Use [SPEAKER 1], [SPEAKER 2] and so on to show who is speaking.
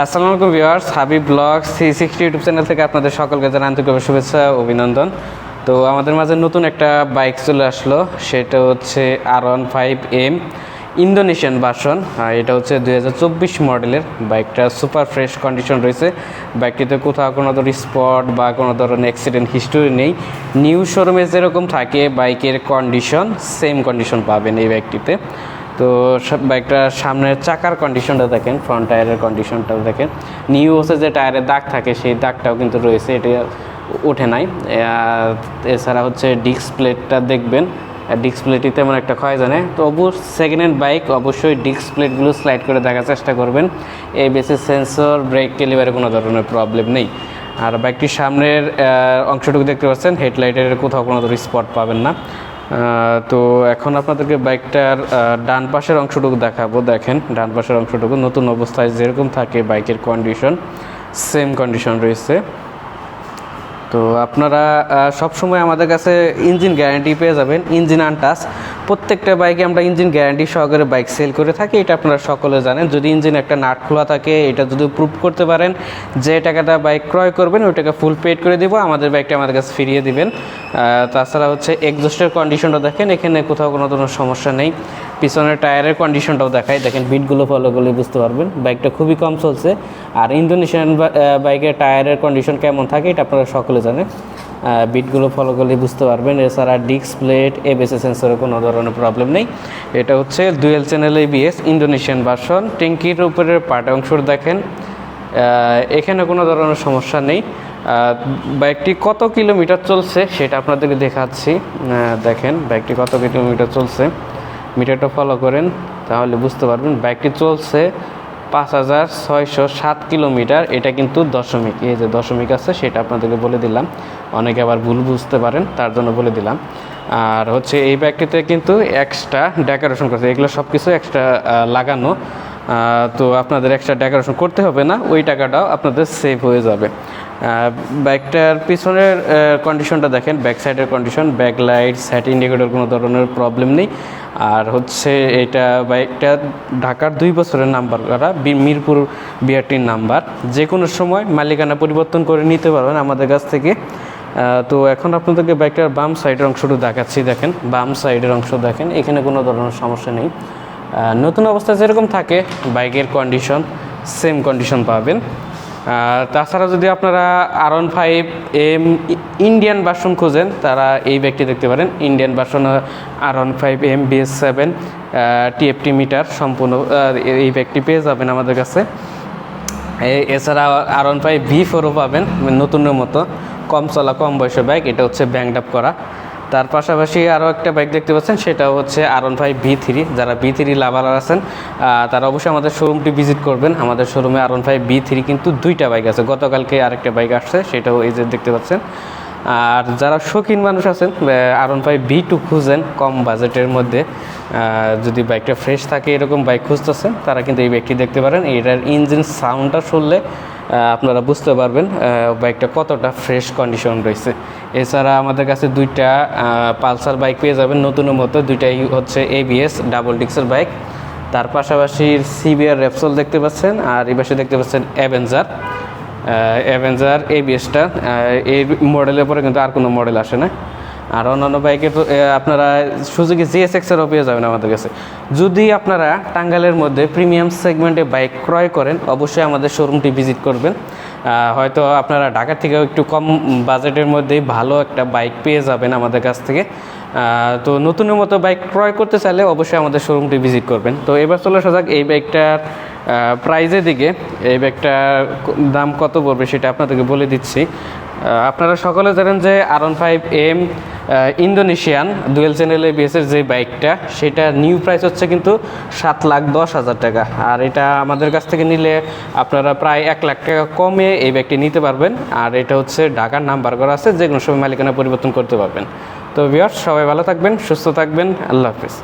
[SPEAKER 1] আসসালামু আলাইকুম viewers, Habib blog C sixty YouTube channel থেকে আপনাদের সকলকে জানাই আন্তরিক শুভেচ্ছা অভিনন্দন। তো আমাদের মাঝে নতুন একটা বাইক চলে আসলো, সেটা হচ্ছে R one five M Indonesian version এটা হচ্ছে দুই হাজার চব্বিশ মডেলের বাইকটা সুপার ফ্রেশ কন্ডিশন রয়েছে। বাইকটিতে কোথাও কোনো ধরনের স্পট বা কোনো ধরনের অ্যাক্সিডেন্ট হিস্টোরি নেই। নিউ শোরুমে যেরকম থাকে, বাইকের কন্ডিশন সেম কন্ডিশন পাবেন এই বাইকটিতে। তো সব- বাইকটার সামনের চাকার কন্ডিশনটা দেখেন ফ্রন্ট টায়ারের কন্ডিশনটাও দেখেন। নিউ হচ্ছে যে টায়ারের দাগ থাকে, সেই দাগটাও কিন্তু রয়েছে, এটা ওঠে নাই। এছাড়া হচ্ছে ডিস্ক প্লেটটা দেখবেন ডিস্ক প্লেটই তেমন একটা ক্ষয় জানে। তো অবু সেকেন্ড হ্যান্ড বাইক অবশ্যই ডিস্ক প্লেটগুলো স্লাইড করে দেখার চেষ্টা করবেন। এই বেসিস সেন্সর ব্রেক ডেলিভারি কোনো ধরনের প্রবলেম নেই। আর বাইকটির সামনের অংশটুকু দেখতে পাচ্ছেন হেডলাইটের কোথাও কোনো স্পট পাবেন না। তো এখন আপনাদেরকে বাইকটার ডান পাশের অংশটুকু দেখাবো, দেখেন, ডান পাশের অংশটুকু, নতুন অবস্থায় যেরকম থাকে বাইকের কন্ডিশন সেম কন্ডিশন রয়েছে। তো আপনারা সব সময় আমাদের কাছে ইঞ্জিন গ্যারান্টি পেয়ে যাবেন, ইঞ্জিন আনটাস প্রত্যেকটা বাইকে আমরা ইঞ্জিন গ্যারান্টি সহকারে বাইক সেল করে থাকি, এটা আপনারা সকলে জানেন। যদি ইঞ্জিন একটা নাট খোলা থাকে, এটা যদি প্রুভ করতে পারেন যে টাকাটা বাইক ক্রয় করবেন, ওই টাকা ফুল পেড করে দিব, আমাদের বাইকটা আমাদের কাছে ফিরিয়ে দিবেন। তাছাড়া হচ্ছে এক্সস্টের কন্ডিশনটা দেখেন, এখানে কোথাও কোনো ধরনের সমস্যা নেই। পিছনের টায়ারের কন্ডিশনটাও দেখায় দেখেন বিটগুলো ফলো করলে বুঝতে পারবেন, বাইকটা খুবই কম চলছে। আর ইন্দোনেশিয়ান বাইকের টায়ারের কন্ডিশন কেমন থাকে, এটা আপনারা সকলে আহ, বিটগুলো ফলো করলে বুঝতে পারবেন। এছাড়া ডিস্ক প্লেট এবিএস সেন্সরের কোনো ধরনের প্রবলেম নেই। এটা হচ্ছে dual channel ABS Indonesian version ট্যাঙ্কির উপরের পার্ট অংশ দেখেন। এখানে কোনো ধরনের সমস্যা নেই। বাইকটি কত কিলোমিটার চলছে সেটা আপনাদেরকে দেখাচ্ছি। দেখেন বাইকটি কত কিলোমিটার চলছে। মিটারটা ফলো করেন তাহলে বুঝতে পারবেন। বাইকটি চলছে পাঁচ হাজার ছয়শো সাত কিলোমিটার, এটা কিন্তু দশমিক। এই যে দশমিক আছে, সেটা আপনাদেরকে বলে দিলাম। অনেকে আবার ভুল বুঝতে পারেন, তার জন্য বলে দিলাম। আর হচ্ছে এই ব্যাগটিতে কিন্তু এক্সট্রা ডেকোরেশন করছে এগুলো সব কিছু এক্সট্রা লাগানো। তো আপনাদের এক্সট্রা ডেকোরেশন করতে হবে না, ওই টাকাটাও আপনাদের সেভ হয়ে যাবে। বাইকটার পিছনের কন্ডিশনটা দেখেন ব্যাক সাইডের condition back light side indicator কোনো ধরনের প্রবলেম নেই। আর হচ্ছে এটা বাইকটা ঢাকার দুই বছরের নাম্বার করা মিরপুর বিআরটির নাম্বার যে কোনো সময় মালিকানা পরিবর্তন করে নিতে পারবেন আমাদের কাছ থেকে। তো এখন আপনাদেরকে বাইকটার বাম সাইডের অংশটা দেখাচ্ছি, দেখেন। বাম সাইডের অংশ দেখেন, এখানে কোনো ধরনের সমস্যা নেই। নতুন অবস্থা যেরকম থাকে বাইকের কন্ডিশন সেম কন্ডিশন পাবেন। তাছাড়া যদি আপনারা R one five M Indian version খোঁজেন, তারা এই ব্যাগটি দেখতে পারেন। Indian version R one five M BS seven TFT meter সম্পূর্ণ এই ব্যাগটি পেয়ে যাবেন আমাদের কাছে। এছাড়া আর ওয়ান ফাইভ ভি ফোরও পাবেন, নতুনের মতো। কম চলা, কম বয়সের বাইক এটা হচ্ছে ব্যাংড আপ করা। তার পাশাপাশি আরও একটা বাইক দেখতে পাচ্ছেন সেটা হচ্ছে R one five V three যারা ভি থ্রি লাভার আছেন তারা অবশ্যই আমাদের শোরুমটি ভিজিট করবেন। আমাদের শোরুমে R one five V three কিন্তু দুইটা বাইক আছে। গতকালকে আরেকটা বাইক আসছে, সেটাও এই যে দেখতে পাচ্ছেন। আর যারা শৌখিন মানুষ আছেন R one five V two খুঁজেন কম বাজেটের মধ্যে। যদি বাইকটা ফ্রেশ থাকে, এরকম বাইক খুঁজতেছেন, তারা কিন্তু এই বাইকটি দেখতে পারেন। এটার ইঞ্জিন সাউন্ডটা শুনলে আপনারা বুঝতে পারবেন বাইকটা কতটা ফ্রেশ কন্ডিশন রয়েছে। এছাড়া আমাদের কাছে দুইটা পালসার বাইক পেয়ে যাবেন, নতুনের মতো। দুইটাই হচ্ছে এবিএস ডাবল ডিক্সের বাইক। তার পাশাপাশি সিবিআর রেপসল দেখতে পাচ্ছেন, আর এই পাশে দেখতে পাচ্ছেন অ্যাভেঞ্জার অ্যাভেঞ্জার এবিএসটা এই মডেলের পরে কিন্তু আর কোনো মডেল আসে না। আর অন্যান্য বাইকে তো এ, আপনারা সুযোগে জিএসএক্সেরও পেয়ে যাবেন আমাদের কাছে। যদি আপনারা টাঙ্গালের মধ্যে প্রিমিয়াম সেগমেন্টে বাইক ক্রয় করেন অবশ্যই আমাদের শোরুমটি ভিজিট করবেন। হয়তো আপনারা ঢাকার থেকেও একটু কম বাজেটের মধ্যেই ভালো একটা বাইক পেয়ে যাবেন আমাদের কাছ থেকে। তো নতুনের মতো বাইক ক্রয় করতে চাইলে অবশ্যই আমাদের শোরুমটি ভিজিট করবেন। তো এবার চলে আসা যাক এই বাইকটার প্রাইজের দিকে। এই ব্যাগটার দাম কত পড়বে সেটা আপনাদেরকে বলে দিচ্ছি। আপনারা সকলে জানেন যে R one five M Indonesian dual channel এবিএসের যে বাইকটা, সেটা নিউ প্রাইস হচ্ছে কিন্তু সাত লাখ দশ হাজার টাকা। আর এটা আমাদের কাছ থেকে নিলে আপনারা প্রায় এক লাখ টাকা কমে এই ব্যাগটি নিতে পারবেন। আর এটা হচ্ছে ঢাকার নাম্বার করা আছে যে কোনো সময় মালিকানা পরিবর্তন করতে পারবেন। তো বিয়ার সবাই ভালো থাকবেন, সুস্থ থাকবেন, আল্লাহ হাফিজ।